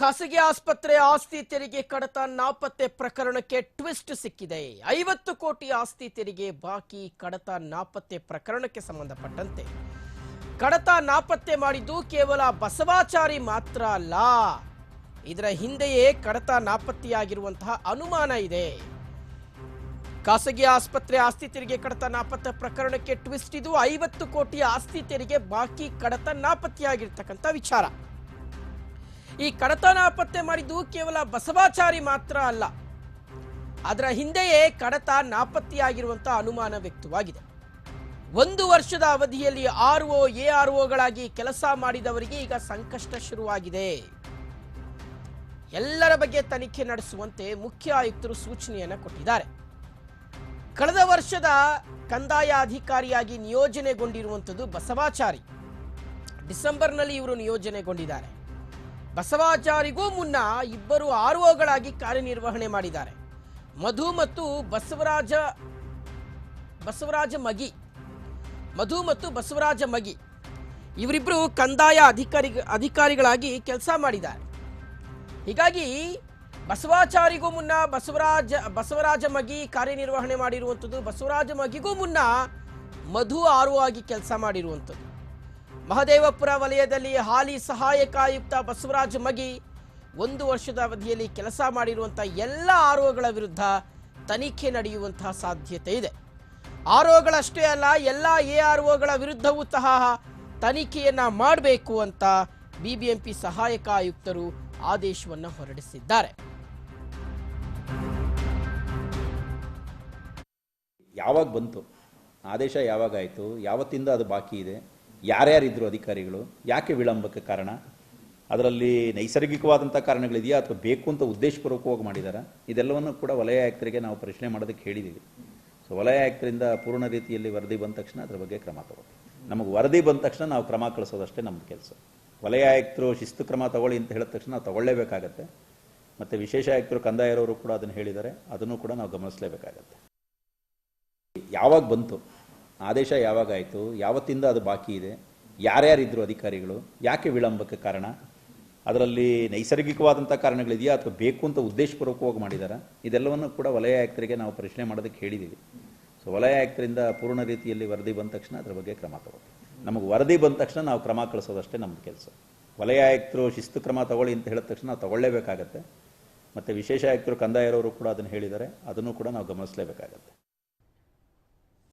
ಖಾಸಗಿ ಆಸ್ಪತ್ರೆ ಆಸ್ತಿ ತೆರಿಗೆ ಕಡತ ನಾಪತ್ತೆ ಪ್ರಕರಣಕ್ಕೆ ಟ್ವಿಸ್ಟ್ ಸಿಕ್ಕಿದೆ. ಐವತ್ತು ಕೋಟಿ ಆಸ್ತಿ ತೆರಿಗೆ, ಬಾಕಿ ಕಡತ ನಾಪತ್ತೆ ಪ್ರಕರಣಕ್ಕೆ ಸಂಬಂಧಪಟ್ಟಂತೆ. ಕಡತ ನಾಪತ್ತೆ ಮಾಡಿದ್ದು ಕೇವಲ ಬಸವಾಚಾರಿ ಮಾತ್ರ ಅಲ್ಲ. ಇದರ ಹಿಂದೆಯೇ ಕಡತ ನಾಪತ್ತೆಯಾಗಿರುವಂತಹ ಅನುಮಾನ ಇದೆ. ಖಾಸಗಿ ಆಸ್ಪತ್ರೆ ಆಸ್ತಿ ತೆರಿಗೆ ಕಡತ ನಾಪತ್ತೆ ಪ್ರಕರಣಕ್ಕೆ ಟ್ವಿಸ್ಟ್ ಇದು ಐವತ್ತು ಕೋಟಿ ಆಸ್ತಿ ತೆರಿಗೆ, ಬಾಕಿ ಕಡತ ನಾಪತ್ತೆಯಾಗಿರ್ತಕ್ಕಂಥ ವಿಚಾರ. ಈ ಕಡತನ ನಾಪತ್ತೆ ಮಾಡಿದ್ದು ಕೇವಲ ಬಸವಾಚಾರಿ ಮಾತ್ರ ಅಲ್ಲ. ಅದರ ಹಿಂದೆಯೇ ಕಡತ ನಾಪತ್ತೆಯಾಗಿರುವಂತಹ ಅನುಮಾನ ವ್ಯಕ್ತವಾಗಿದೆ. ಒಂದು ವರ್ಷದ ಅವಧಿಯಲ್ಲಿ ಆರ್ ಒ ಎ ಆರ್ ಒಗಳಾಗಿ ಕೆಲಸ ಮಾಡಿದವರಿಗೆ ಈಗ ಸಂಕಷ್ಟ ಶುರುವಾಗಿದೆ. ಎಲ್ಲರ ಬಗ್ಗೆ ತನಿಖೆ ನಡೆಸುವಂತೆ ಮುಖ್ಯ ಆಯುಕ್ತರು ಸೂಚನೆಯನ್ನು ಕೊಟ್ಟಿದ್ದಾರೆ. ಕಳೆದ ವರ್ಷದ ಕಂದಾಯ ಅಧಿಕಾರಿಯಾಗಿ ನಿಯೋಜನೆಗೊಂಡಿರುವಂಥದ್ದು ಬಸವಾಚಾರಿ. ಡಿಸೆಂಬರ್ನಲ್ಲಿ ಇವರು ನಿಯೋಜನೆಗೊಂಡಿದ್ದಾರೆ. ಬಸವಾಚಾರಿಗೂ ಮುನ್ನ ಇಬ್ಬರು ಆರ್ ಒಗಳಾಗಿ ಕಾರ್ಯನಿರ್ವಹಣೆ ಮಾಡಿದ್ದಾರೆ. ಮಧು ಮತ್ತು ಬಸವರಾಜ ಬಸವರಾಜ ಮಗಿ, ಮಧು ಮತ್ತು ಬಸವರಾಜ ಮಗಿ. ಇವರಿಬ್ಬರು ಕಂದಾಯ ಅಧಿಕಾರಿ, ಅಧಿಕಾರಿಗಳಾಗಿ ಕೆಲಸ ಮಾಡಿದ್ದಾರೆ. ಹೀಗಾಗಿ ಬಸವಾಚಾರಿಗೂ ಮುನ್ನ ಬಸವರಾಜ ಬಸವರಾಜ ಮಗಿ ಕಾರ್ಯನಿರ್ವಹಣೆ ಮಾಡಿರುವಂಥದ್ದು, ಬಸವರಾಜ ಮಗಿಗೂ ಮುನ್ನ ಮಧು ಆರು ಆಗಿ ಕೆಲಸ ಮಾಡಿರುವಂಥದ್ದು. ಮಹದೇವಪುರ ವಲಯದಲ್ಲಿ ಹಾಲಿ ಸಹಾಯಕ ಆಯುಕ್ತ ಬಸವರಾಜ ಮಗಿ ಒಂದು ವರ್ಷದ ಅವಧಿಯಲ್ಲಿ ಕೆಲಸ ಮಾಡಿರುವಂಥ ಎಲ್ಲ ಆರೋಗಳ ವಿರುದ್ಧ ತನಿಖೆ ನಡೆಯುವಂತಹ ಸಾಧ್ಯತೆ ಇದೆ. ಆರೋಗಳಷ್ಟೇ ಅಲ್ಲ, ಎಲ್ಲ ಎ ಆರ್ ಒಗಳ ವಿರುದ್ಧವೂ ಸಹ ತನಿಖೆಯನ್ನ ಮಾಡಬೇಕು ಅಂತ ಬಿಬಿಎಂಪಿ ಸಹಾಯಕ ಆಯುಕ್ತರು ಆದೇಶವನ್ನು ಹೊರಡಿಸಿದ್ದಾರೆ. ಯಾವಾಗ ಬಂತು? ಆದೇಶ ಯಾವಾಗ ಆಯಿತು? ಯಾವತ್ತಿಂದ ಅದು ಬಾಕಿ ಇದೆ? ಯಾರ್ಯಾರಿದ್ರು ಅಧಿಕಾರಿಗಳು? ಯಾಕೆ ವಿಳಂಬಕ್ಕೆ ಕಾರಣ? ಅದರಲ್ಲಿ ನೈಸರ್ಗಿಕವಾದಂಥ ಕಾರಣಗಳಿದೆಯಾ ಅಥವಾ ಬೇಕು ಅಂತ ಉದ್ದೇಶಪೂರ್ವಕವಾಗಿ ಮಾಡಿದ್ದಾರೆ ಇದೆಲ್ಲವನ್ನು ಕೂಡ ವಲಯ ಆಯುಕ್ತರಿಗೆ ನಾವು ಪ್ರಶ್ನೆ ಮಾಡೋದಕ್ಕೆ ಹೇಳಿದ್ದೀವಿ ಸೊ ವಲಯ ಆಯುಕ್ತರಿಂದ ಪೂರ್ಣ ರೀತಿಯಲ್ಲಿ ವರದಿ ಬಂದ ತಕ್ಷಣ ಅದರ ಬಗ್ಗೆ ಕ್ರಮ ತಗೋತೀವಿ ನಮಗೆ ವರದಿ ಬಂದ ತಕ್ಷಣ ನಾವು ಕ್ರಮ ಕಳಿಸೋದಷ್ಟೇ ನಮ್ಮ ಕೆಲಸ. ವಲಯ ಆಯುಕ್ತರು ಶಿಸ್ತು ಕ್ರಮ ತಗೊಳ್ಳಿ ಅಂತ ಹೇಳಿದ ತಕ್ಷಣ ನಾವು ತಗೊಳ್ಳೇಬೇಕಾಗತ್ತೆ. ಮತ್ತು ವಿಶೇಷ ಆಯುಕ್ತರು ಕಂದಾಯರವರು ಕೂಡ ಅದನ್ನು ಹೇಳಿದ್ದಾರೆ. ಅದನ್ನು ಕೂಡ ನಾವು ಗಮನಿಸಲೇಬೇಕಾಗತ್ತೆ. ಯಾವಾಗ ಬಂತು? ಆದೇಶ ಯಾವಾಗ ಆಯಿತು ಯಾವತ್ತಿಂದ ಅದು ಬಾಕಿ ಇದೆ? ಯಾರ್ಯಾರಿದ್ದರು ಅಧಿಕಾರಿಗಳು? ಯಾಕೆ ವಿಳಂಬಕ್ಕೆ ಕಾರಣ? ಅದರಲ್ಲಿ ನೈಸರ್ಗಿಕವಾದಂಥ ಕಾರಣಗಳಿದೆಯಾ? ಅಥವಾ ಬೇಕು ಅಂತ ಉದ್ದೇಶಪೂರ್ವಕವಾಗಿ ಮಾಡಿದ್ದಾರೆ ಇದೆಲ್ಲವನ್ನು ಕೂಡ ವಲಯ ಆಯುಕ್ತರಿಗೆ ನಾವು ಪ್ರಶ್ನೆ ಮಾಡೋದಕ್ಕೆ ಹೇಳಿದ್ದೀವಿ ಸೊ ವಲಯ ಆಯುಕ್ತರಿಂದ ಪೂರ್ಣ ರೀತಿಯಲ್ಲಿ ವರದಿ ಬಂದ ತಕ್ಷಣ ಅದರ ಬಗ್ಗೆ ಕ್ರಮ ತಗೋತೀವಿ. ನಮಗೆ ವರದಿ ಬಂದ ತಕ್ಷಣ ನಾವು ಕ್ರಮ ಕಳಿಸೋದಷ್ಟೇ ನಮ್ಮ ಕೆಲಸ. ವಲಯ ಆಯುಕ್ತರು ಶಿಸ್ತು ಕ್ರಮ ತಗೊಳ್ಳಿ ಅಂತ ಹೇಳಿದ ತಕ್ಷಣ ನಾವು ತಗೊಳ್ಳೇಬೇಕಾಗತ್ತೆ. ಮತ್ತು ವಿಶೇಷ ಆಯುಕ್ತರು ಕಂದಾಯರವರು ಕೂಡ ಅದನ್ನು ಹೇಳಿದ್ದಾರೆ. ಅದನ್ನು ಕೂಡ ನಾವು ಗಮನಿಸಲೇಬೇಕಾಗತ್ತೆ.